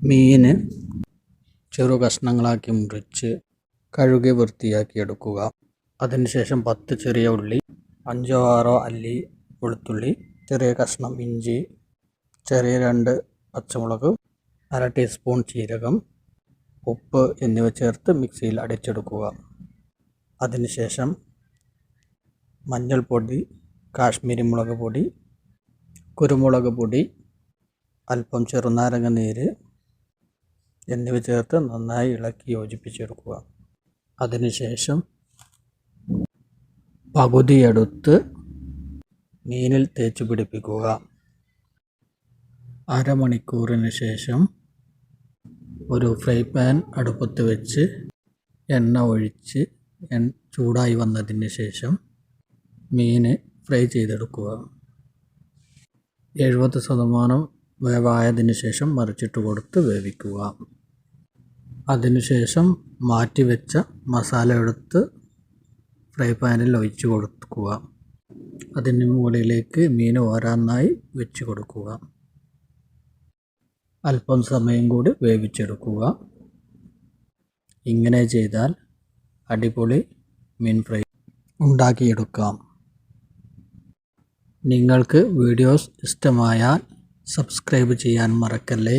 മീൻ ചെറു കഷ്ണങ്ങളാക്കി മുറിച്ച് കഴുകി വൃത്തിയാക്കി എടുക്കുക. അതിനുശേഷം പത്ത് ചെറിയ ഉള്ളി അഞ്ചോ ആറോ അല്ലി വെളുത്തുള്ളി ചെറിയ കഷ്ണം ഇഞ്ചി ചെറിയ രണ്ട് പച്ചമുളക് അര ടീസ്പൂൺ ജീരകം ഉപ്പ് എന്നിവ ചേർത്ത് മിക്സിയിൽ അടിച്ചെടുക്കുക. അതിനുശേഷം മഞ്ഞൾപ്പൊടി കാശ്മീരി മുളക് പൊടി കുരുമുളക് പൊടി അല്പം ചെറുനാരങ്ങ നീര് എന്നിവ ചേർത്ത് നന്നായി ഇളക്കി യോജിപ്പിച്ചെടുക്കുക അതിനുശേഷം പകുതിയെടുത്ത് മീനിൽ തേച്ച് പിടിപ്പിക്കുക. അരമണിക്കൂറിന് ശേഷം ഒരു ഫ്രൈ പാൻ അടുപ്പത്ത് വെച്ച് എണ്ണ ഒഴിച്ച് ചൂടായി വന്നതിന് ശേഷം മീന് ഫ്രൈ ചെയ്തെടുക്കുക. എഴുപത് ശതമാനം വേവായതിനു ശേഷം മറിച്ചിട്ട് കൊടുത്ത് വേവിക്കുക. അതിനുശേഷം മാറ്റി വെച്ച മസാല എടുത്ത് ഫ്രൈ പാനിൽ ഒഴിച്ച് കൊടുക്കുക. അതിന് മുകളിലേക്ക് മീൻ ഓരോന്നായി വെച്ച് കൊടുക്കുക. അല്പം സമയം കൂടി വേവിച്ചെടുക്കുക. ഇങ്ങനെ ചെയ്താൽ അടിപൊളി മീൻ ഫ്രൈ ഉണ്ടാക്കിയെടുക്കാം. നിങ്ങൾക്ക് വീഡിയോസ് ഇഷ്ടമായാൽ സബ്സ്ക്രൈബ് ചെയ്യാൻ മറക്കല്ലേ?